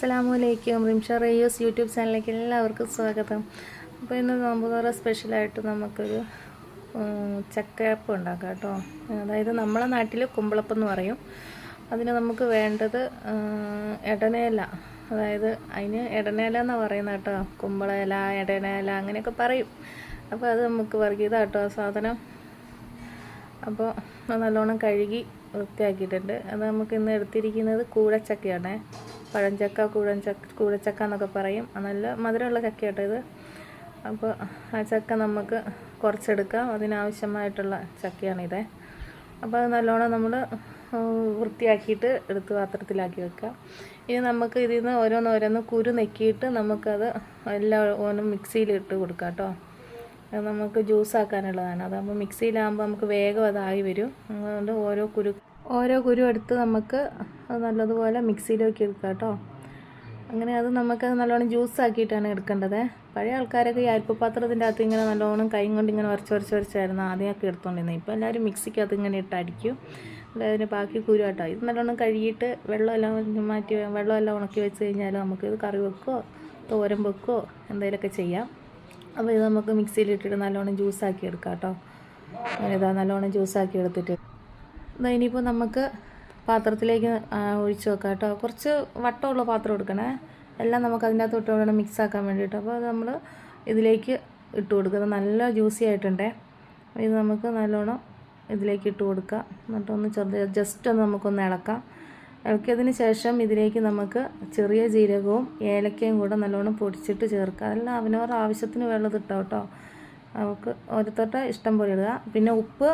അസ്സലാമു അലൈക്കും റിംഷ റേയൂസ് യൂട്യൂബ് ചാനലിലേക്ക് എല്ലാവർക്കും സ്വാഗതം. അപ്പോൾ ഇന്ന് നോമ്പുതോറ സ്പെഷ്യലായിട്ട് നമുക്കൊരു ചക്കയപ്പം ഉണ്ടാക്കാം കേട്ടോ. അതായത് നമ്മളെ നാട്ടിൽ കുമ്പളപ്പം എന്ന് പറയും. അതിന് നമുക്ക് വേണ്ടത് ഇടനേല അതായത് അതിന് ഇടനേല എന്നാണ് പറയുന്നത് കേട്ടോ. കുമ്പളയില ഇടനേല അങ്ങനെയൊക്കെ പറയും. അപ്പോൾ അത് നമുക്ക് വർഗീയത കേട്ടോ ആ സാധനം. അപ്പോൾ നല്ലോണം കഴുകി വൃത്തിയാക്കിയിട്ടുണ്ട്. അത് നമുക്ക് ഇന്ന് എടുത്തിരിക്കുന്നത് കൂഴച്ചക്കയാണ് പഴഞ്ചക്ക കൂഴഞ്ചക്ക കൂഴച്ചക്ക എന്നൊക്കെ പറയും. നല്ല മധുരമുള്ള ചക്കയാട്ടോ ഇത്. അപ്പോൾ ആ ചക്ക നമുക്ക് കുറച്ചെടുക്കാം. അതിനാവശ്യമായിട്ടുള്ള ചക്കയാണിത്. അപ്പോൾ അത് നല്ലോണം നമ്മൾ വൃത്തിയാക്കിയിട്ട് എടുത്ത് പാത്രത്തിലാക്കി വെക്കുക ഇനി നമുക്ക് ഇതിൽ നിന്ന് ഓരോന്നോരോന്ന് കുരു നെക്കിയിട്ട് നമുക്കത് എല്ലാ ഓനും മിക്സിയിൽ ഇട്ട് കൊടുക്കാം കേട്ടോ അത് നമുക്ക് ജ്യൂസ് ആക്കാനുള്ളതാണ് അതാകുമ്പോൾ മിക്സിയിലാകുമ്പോൾ നമുക്ക് വേഗം അതായി വരും. അതുകൊണ്ട് ഓരോ കുരു ഓരോ കുരു എടുത്ത് നമുക്ക് അത് നല്ലതുപോലെ മിക്സിയിലേക്ക് എടുക്കാം കേട്ടോ. അങ്ങനെ അത് നമുക്ക് നല്ലോണം ജ്യൂസ് ആക്കിയിട്ടാണ് എടുക്കേണ്ടത്. പഴയ ആൾക്കാരൊക്കെ ഈ അരിപ്പപാത്രത്തിന്റെ അകത്ത് ഇങ്ങനെ നല്ലോണം കൈ കൊണ്ട് ഇങ്ങനെ വരച്ച് വരച്ച് വരച്ചായിരുന്നു ആദ്യമൊക്കെ എടുത്തോണ്ടിരുന്നത്. ഇപ്പോൾ എല്ലാവരും മിക്സിക്കകത്ത് ഇങ്ങനെ ഇട്ട് അടിക്കും അതിന് ബാക്കി കുരു കേട്ടോ ഇത് നല്ലോണം കഴുകിയിട്ട് വെള്ളമെല്ലാം മാറ്റി വെള്ളമെല്ലാം ഉണക്കി വെച്ച് കഴിഞ്ഞാൽ നമുക്ക് ഇത് കറി വെക്കുകയോ തോരൻ വെക്കുകയോ എന്തെങ്കിലുമൊക്കെ ചെയ്യാം. അപ്പോൾ ഇത് നമുക്ക് മിക്സിയിൽ ഇട്ടിട്ട് നല്ലോണം ജ്യൂസാക്കി എടുക്കാം കേട്ടോ. അങ്ങനെ ഇതാ നല്ലോണം ജ്യൂസാക്കി എടുത്തിട്ട് ഇനിയിപ്പോൾ നമുക്ക് പാത്രത്തിലേക്ക് ഒഴിച്ച് വെക്കാം കേട്ടോ. കുറച്ച് വട്ടമുള്ള പാത്രം എടുക്കണേ. എല്ലാം നമുക്ക് അതിന്റെ അകത്ത് ഇട്ട് വേണം മിക്സ് ആക്കാൻ വേണ്ടിയിട്ട്. അപ്പോൾ അത് നമ്മൾ ഇതിലേക്ക് ഇട്ട് കൊടുക്കുക നല്ല ജ്യൂസി ആയിട്ടുണ്ടേ. ഇത് നമുക്ക് നല്ലോണം ഇതിലേക്ക് ഇട്ട് കൊടുക്കാം. എന്നിട്ടൊന്ന് ചെറുത് ജസ്റ്റ് ഒന്ന് നമുക്കൊന്ന് ഇളക്കാം. ഇളക്കിയതിന് ശേഷം ഇതിലേക്ക് നമുക്ക് ചെറിയ ജീരകവും ഏലക്കയും കൂടെ നല്ലോണം പൊടിച്ചിട്ട് ചേർക്കാം. അതെല്ലാം അവനവരുടെ ആവശ്യത്തിന് വെള്ളം ഇട്ടോ കേട്ടോ. നമുക്ക് ഓരോരുത്തരുടെ ഇഷ്ടം പോലെ ഇടുക. പിന്നെ ഉപ്പ്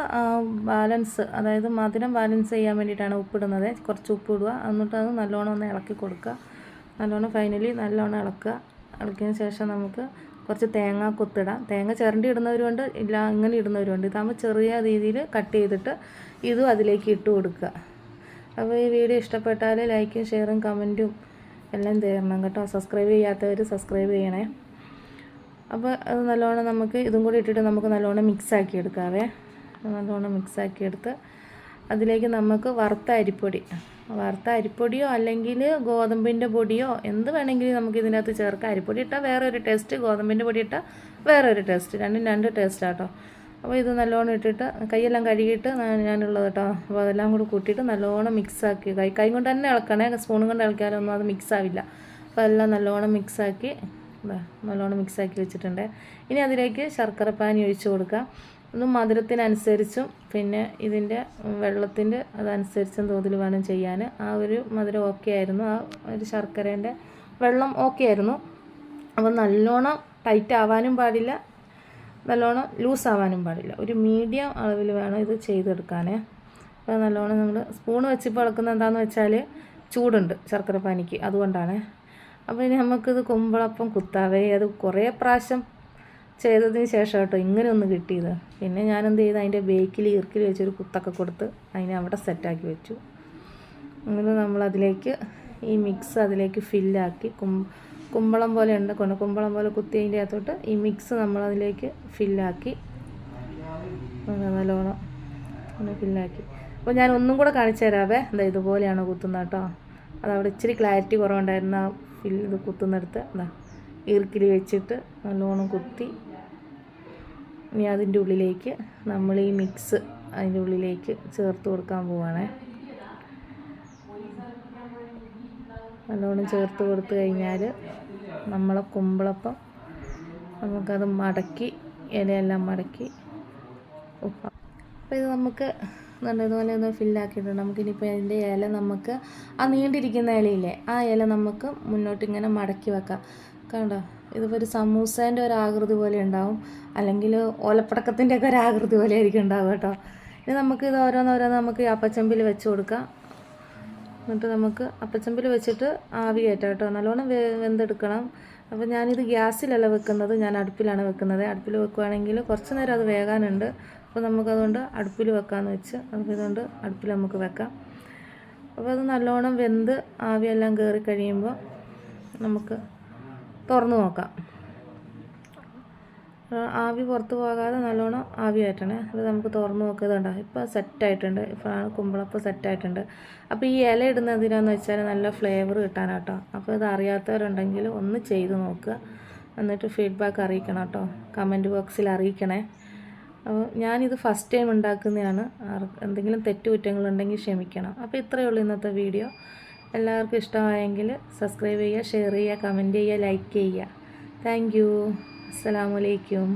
ബാലൻസ് അതായത് മധുരം ബാലൻസ് ചെയ്യാൻ വേണ്ടിയിട്ടാണ് ഉപ്പിടുന്നത് കുറച്ച് ഉപ്പ് ഇടുക. എന്നിട്ട് അത് നല്ലോണം ഒന്ന് ഇളക്കി കൊടുക്കുക. നല്ലോണം ഫൈനലി നല്ലോണം ഇളക്കുക. ഇളക്കിയതിന് ശേഷം നമുക്ക് കുറച്ച് തേങ്ങ കൊത്തിടാം. തേങ്ങ ചിരണ്ടി ഇടുന്നവരുണ്ട് ഇല്ല ഇങ്ങനെ ഇടുന്നവരുണ്ട് ഇതാകുമ്പോൾ ചെറിയ രീതിയിൽ കട്ട് ചെയ്തിട്ട് ഇതും അതിലേക്ക് ഇട്ട് കൊടുക്കുക. അപ്പോൾ ഈ വീഡിയോ ഇഷ്ടപ്പെട്ടാൽ ലൈക്കും ഷെയറും കമന്റും എല്ലാം തരണം കേട്ടോ. സബ്സ്ക്രൈബ് ചെയ്യാത്തവർ സബ്സ്ക്രൈബ് ചെയ്യണേ. അപ്പോൾ അത് നല്ലോണം നമുക്ക് ഇതും കൂടി ഇട്ടിട്ട് നമുക്ക് നല്ലോണം മിക്സ് ആക്കി എടുക്കാവേ. നല്ലോണം മിക്സ് ആക്കി എടുത്ത് അതിലേക്ക് നമുക്ക് വറുത്ത അരിപ്പൊടി. വറുത്ത അരിപ്പൊടിയോ അല്ലെങ്കിൽ ഗോതമ്പിന്റെ പൊടിയോ എന്ത് വേണമെങ്കിലും നമുക്ക് ഇതിനകത്ത് ചേർക്കാം. അരിപ്പൊടി ഇട്ടാൽ വേറെ ഒരു ടേസ്റ്റ് ഗോതമ്പിന്റെ പൊടി ഇട്ടാൽ വേറെ ഒരു ടേസ്റ്റ് രണ്ടും രണ്ട് ടേസ്റ്റാട്ടോ അപ്പോൾ ഇത് നല്ലോണം ഇട്ടിട്ട് കൈയെല്ലാം കഴുകിയിട്ട് ഞാനുള്ളത് കേട്ടോ അപ്പോൾ അതെല്ലാം കൂടി കൂട്ടിയിട്ട് നല്ലോണം മിക്സ് ആക്കി. കൈ കൈ കൊണ്ട് തന്നെ ഇളക്കണേ. സ്പൂണും കൊണ്ട് ഇളക്കിയാലൊന്നും അത് മിക്സ് ആവില്ല. അപ്പോൾ എല്ലാം നല്ലോണം മിക്സ് ആക്കി ദാ നല്ലോണം മിക്സാക്കി വെച്ചിട്ടുണ്ട്. ഇനി അതിലേക്ക് ശർക്കര പാനി ഒഴിച്ച് കൊടുക്കുക ഒന്ന് മധുരത്തിനനുസരിച്ചും പിന്നെ ഇതിന്റെ വെള്ളത്തിന്റെ അതനുസരിച്ചും തോതിൽ വേണം ചെയ്യാൻ. ആ ഒരു മധുരം ഓക്കെ ആയിരുന്നു. ആ ഒരു ശർക്കരേന്റെ വെള്ളം ഓക്കെ ആയിരുന്നു. അപ്പോൾ നല്ലോണം ടൈറ്റ് ആവാനും പാടില്ല. നല്ലോണം ലൂസ് ആവാനും പാടില്ല. ഒരു മീഡിയം അളവിൽ വേണം ഇത് ചെയ്തെടുക്കാൻ. അപ്പോൾ നല്ലോണം നമ്മൾ സ്പൂൺ വെച്ചിപ്പോൾ ഇളക്കുന്നത് എന്താണെന്ന് വെച്ചാൽ ചൂടുണ്ട് ശർക്കര പാനിക്ക്. അതുകൊണ്ടാണ്. അപ്പോൾ ഇനി നമുക്കിത് കുമ്പളപ്പം കുത്താവേ. അത് കുറേ പ്രാവശ്യം ചെയ്തതിന് ശേഷം കേട്ടോ ഇങ്ങനെ ഒന്ന് കിട്ടിയത്. പിന്നെ ഞാനെന്ത് ചെയ്ത് അതിന്റെ ബേക്കിൽ ഇറുക്കിൽ വെച്ചൊരു കുത്തൊക്കെ കൊടുത്ത് അതിനെ അവിടെ സെറ്റാക്കി വെച്ചു. അങ്ങനെ നമ്മളതിലേക്ക് ഈ മിക്സ് അതിലേക്ക് ഫില്ലാക്കി കും കുമ്പളം പോലെ ഉണ്ട്. കൊണ്ട് കുമ്പളം പോലെ കുത്തി അതിന്റെ അകത്തോട്ട് ഈ മിക്സ് നമ്മളതിലേക്ക് ഫില്ലാക്കി നല്ലോണം ഒന്ന് ഫില്ലാക്കി അപ്പോൾ ഞാൻ ഒന്നും കൂടെ കാണിച്ചു തരാവേ. എന്താ ഇതുപോലെയാണ് കുത്തുന്നത് കേട്ടോ. അതവിടെ ഇച്ചിരി ക്ലാരിറ്റി കുറവുണ്ടായിരുന്ന ആ ഇത് കുത്തുന്നിടത്ത് ഈർക്കിൽ വെച്ചിട്ട് നല്ലോണം കുത്തി ഇനി അതിന്റെ ഉള്ളിലേക്ക് നമ്മൾ ഈ മിക്സ് അതിന്റെ ഉള്ളിലേക്ക് ചേർത്ത് കൊടുക്കാൻ പോവാണേ. നല്ലോണം ചേർത്ത് കൊടുത്തു കഴിഞ്ഞാൽ നമ്മളെ കുമ്പളപ്പം നമുക്കത് മടക്കി ഇലയെല്ലാം മടക്കി അപ്പോൾ ഇത് നമുക്ക് നല്ല ഇതുപോലെ ഒന്ന് ഫില്ലാക്കിയിട്ടുണ്ട്. നമുക്കിനിപ്പോൾ അതിന്റെ ഇല നമുക്ക് ആ നീണ്ടിരിക്കുന്ന ഇലയില്ലേ ആ ഇല നമുക്ക് മുന്നോട്ട് ഇങ്ങനെ മടക്കി വെക്കാം. കണ്ടോ? ഇതിപ്പോൾ ഒരു സമൂസേന്റെ ഒരു ആകൃതി പോലെ ഉണ്ടാവും. അല്ലെങ്കിൽ ഓലപ്പടക്കത്തിന്റെ ഒക്കെ ഒരു ആകൃതി പോലെ ആയിരിക്കും ഉണ്ടാവുക കേട്ടോ. ഇനി നമുക്ക് ഇത് ഓരോന്നോരോന്ന് നമുക്ക് അപ്പച്ചമ്പിൽ വെച്ച് കൊടുക്കാം. എന്നിട്ട് നമുക്ക് അപ്പച്ചമ്പിൽ വെച്ചിട്ട് ആവി കയറ്റാം കേട്ടോ. നല്ലോണം വെന്തെടുക്കണം. അപ്പോൾ ഞാനിത് ഗ്യാസിലല്ല വെക്കുന്നത്. ഞാൻ അടുപ്പിലാണ് വെക്കുന്നത്. അടുപ്പിൽ വെക്കുവാണെങ്കിൽ കുറച്ച് നേരം അത് വേകാനുണ്ട്. അപ്പോൾ നമുക്കതുകൊണ്ട് അടുപ്പിൽ വെക്കാമെന്ന് വെച്ച് നമുക്കിതുകൊണ്ട് അടുപ്പിൽ നമുക്ക് വെക്കാം. അപ്പോൾ അത് നല്ലോണം വെന്ത് ആവിയെല്ലാം കയറി കഴിയുമ്പോൾ നമുക്ക് തുറന്ന് നോക്കാം. ആവി പുറത്ത് പോകാതെ നല്ലോണം ആവി ആയിട്ടണേ. അത് നമുക്ക് തുറന്ന് നോക്കുന്നുണ്ടോ ഇപ്പോൾ സെറ്റായിട്ടുണ്ട് ഇപ്പോൾ കുമ്പളപ്പം സെറ്റായിട്ടുണ്ട് അപ്പോൾ ഈ ഇല ഇടുന്നത് എന്തിനാന്ന് വെച്ചാൽ നല്ല ഫ്ലേവർ കിട്ടാനാട്ടോ. അപ്പോൾ ഇത് അറിയാത്തവരുണ്ടെങ്കിൽ ഒന്ന് ചെയ്ത് നോക്കുക. എന്നിട്ട് ഫീഡ്ബാക്ക് അറിയിക്കണം കേട്ടോ. കമന്റ് ബോക്സിൽ അറിയിക്കണേ. അപ്പോൾ ഞാനിത് ഫസ്റ്റ് ടൈം ഉണ്ടാക്കുന്നതാണ്. എന്തെങ്കിലും തെറ്റുകുറ്റങ്ങളുണ്ടെങ്കിൽ ക്ഷമിക്കണം. അപ്പോൾ ഇത്രയേ ഉള്ളൂ ഇന്നത്തെ വീഡിയോ. എല്ലാവർക്കും ഇഷ്ടമായെങ്കിൽ സബ്സ്ക്രൈബ് ചെയ്യുക ഷെയർ ചെയ്യുക കമന്റ് ചെയ്യുക ലൈക്ക് ചെയ്യുക. താങ്ക് യു അസ്സലാമലൈക്കും